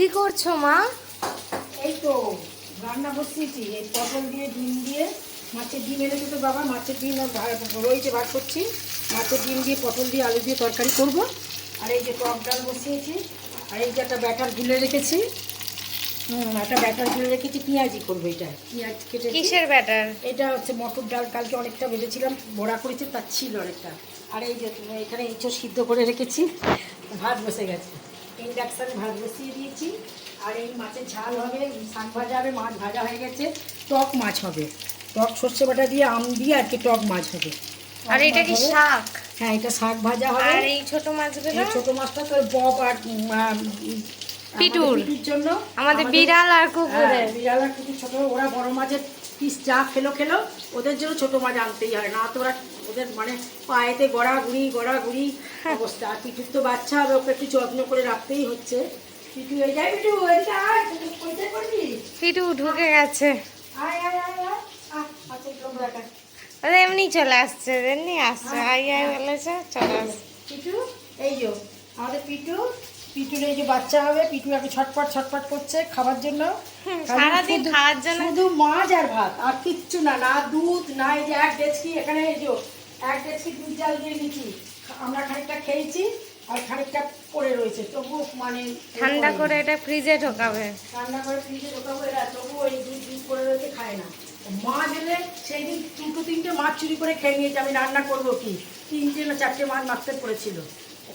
কি করছ মা? এই তো রান্না বসিয়েছি। এই পটল দিয়ে ডিম দিয়ে মাছের ডিম এনেছে তো বাবা মাছের ডিম রয়েছে ভাত করছি। মাছের ডিম দিয়ে পটল দিয়ে আলু দিয়ে তরকারি করব। আর এই যে টক ডাল বসিয়েছি আর এই যে একটা ব্যাটার গুলে রেখেছি। হুম একটা ব্যাটার গুলে রেখেছি পেঁয়াজি করব এটা। পেঁয়াজ কেটে কিসের ব্যাটার? এটা হচ্ছে মটর ডাল কালকে অনেকটা ভেজেছিলাম বড়া করেছি তার ছিল অনেকটা। আর এই যে এখানে ইঁচড় সিদ্ধ করে রেখেছি ভাত বসে গেছে। ইন্ডাকশানে ভাত বসিয়ে দিয়েছি। আর এই মাছের ঝাল হবে শাক ভাজা হবে মাছ ভাজা হয়ে গেছে টক মাছ হবে। টক সর্ষে বাটা দিয়ে আম দিয়ে আর কি টক মাছ হবে। আর এটা কি শাক? হ্যাঁ এটা শাক ভাজা হবে। আর এই ছোট মাছগুলো? ছোট মাছটা তোর বব আর পিটুর। জন্য। আমাদের বিড়াল আর কুকুরের। হ্যাঁ, বিড়াল আর কুকুর ছোট ওরা বড় মাছের পিস যা খেলো খেলো ওদের জন্য ছোট মাছ আনতেই হয় না তো ওরা ওদের মানে পায়েতে গড়া ঘুরি গড়াগুড়ি গড়াগুড়ি অবস্থা। আর পিটুর তো বাচ্চা হবে ওকে একটু যত্ন করে রাখতেই হচ্ছে। পিটু হয়ে যায় করবি পিটু ঢুকে গেছে। রাখা ওরা এমনি চলে আসছে এমনি আসছে। আই আই বলেছে চলে আসছে। পিটু এই যে আমাদের পিটু পিটুর এই যে বাচ্চা হবে পিটু এখন ছটপট ছটপট করছে খাবার জন্য। সারাদিন শুধু- খাওয়ার জন্য শুধু মাছ আর ভাত আর কিচ্ছু না না দুধ না এই যে এক ডেচকি এখানে এই যে এক ডেচকি দুধ জাল দিয়ে দিচ্ছি আমরা খানিকটা খেয়েছি আর খানিকটা পড়ে রয়েছে তবু মানে ঠান্ডা করে এটা ফ্রিজে ঢোকাবে। ঠান্ডা করে ফ্রিজে ঢোকাবো এরা তবু ওই দুধ দুধ পড়ে রয়েছে খায় না। মাছ এলে সেই দিন দুটো তিনটে মাছ চুরি করে খেয়ে নিয়েছে আমি রান্না করব কি? তিনটে না চারটে মাছ মারতে পড়েছিল।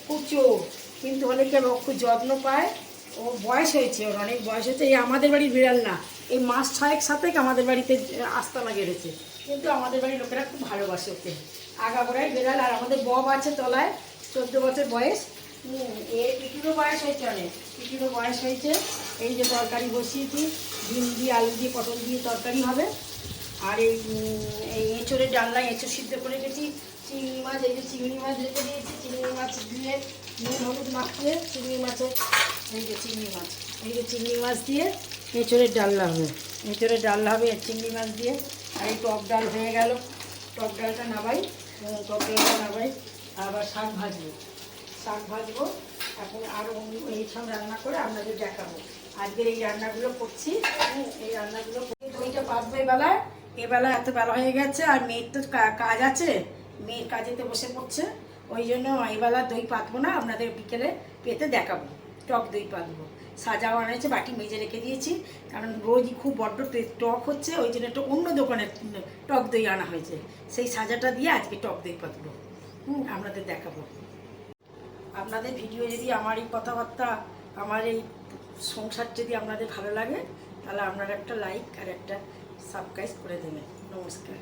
খুব চোর। কিন্তু অনেকে ও খুব যত্ন পায়। ও বয়স হয়েছে, ওর অনেক বয়স হয়েছে। এই আমাদের বাড়ির বিড়াল না, এই মাস ছয়েক সাথে আমাদের বাড়িতে আস্তানা গেড়েছে কিন্তু আমাদের বাড়ির লোকেরা খুব ভালোবাসে ওকে। আগাগোড়াই বিড়াল, আর আমাদের বব আছে তলায়, চোদ্দ বছর বয়স। এর পিটুরও বয়স হয়েছে অনেক। পিটুরও বয়স হয়েছে। এই যে তরকারি বসিয়েছি ডিম দিয়ে, আলু দিয়ে, পটল দিয়ে তরকারি হবে। আর এই এঁচড়ের ডালনা এঁচড় সিদ্ধ করে রেখেছি। চিংড়ি মাছ এই যে চিংড়ি মাছ রেখে দিয়েছি চিংড়ি মাছ দিয়ে নুন হলুদ মাখিয়ে চিংড়ি মাছের এই যে চিংড়ি মাছ এই যে চিংড়ি মাছ দিয়ে এঁচড়ের ডালনা হবে এঁচড়ের ডালনা হবে চিংড়ি মাছ দিয়ে আর এই টক ডাল হয়ে গেল টক ডালটা নামাই টক ডালটা নামাই আবার শাক ভাজবো শাক ভাজবো এখন আরও এইসব রান্না করে আপনাদের দেখাবো আজকের এই রান্নাগুলো করছি হুম, এই রান্নাগুলো দইটা পাতবো এবেলায় এবেলা এত বেলা হয়ে গেছে আর মেয়ের তো কাজ আছে মেয়ের কাজেতে বসে পড়ছে। ওই জন্য এবেলা দই পাতবো না, আপনাদের বিকেলে পেতে দেখাবো। টক দই পাতবো। সাজাও আনাইছে বাটি মেজে রেখে দিয়েছি। কারণ রোজই খুব বড্ড টক হচ্ছে, ওই জন্য একটা অন্য দোকানের টক দই আনা হয়েছে। সেই সাজাটা দিয়ে আজকে টক দই পাতবো। হুম, আপনাদের দেখাবো। আপনাদের ভিডিও যদি আমার এই কথাবার্তা, আমার এই সংসার যদি আপনাদের ভালো লাগে, তাহলে আপনারা একটা লাইক আর একটা সাবস্ক্রাইব করে দেবেন। নমস্কার।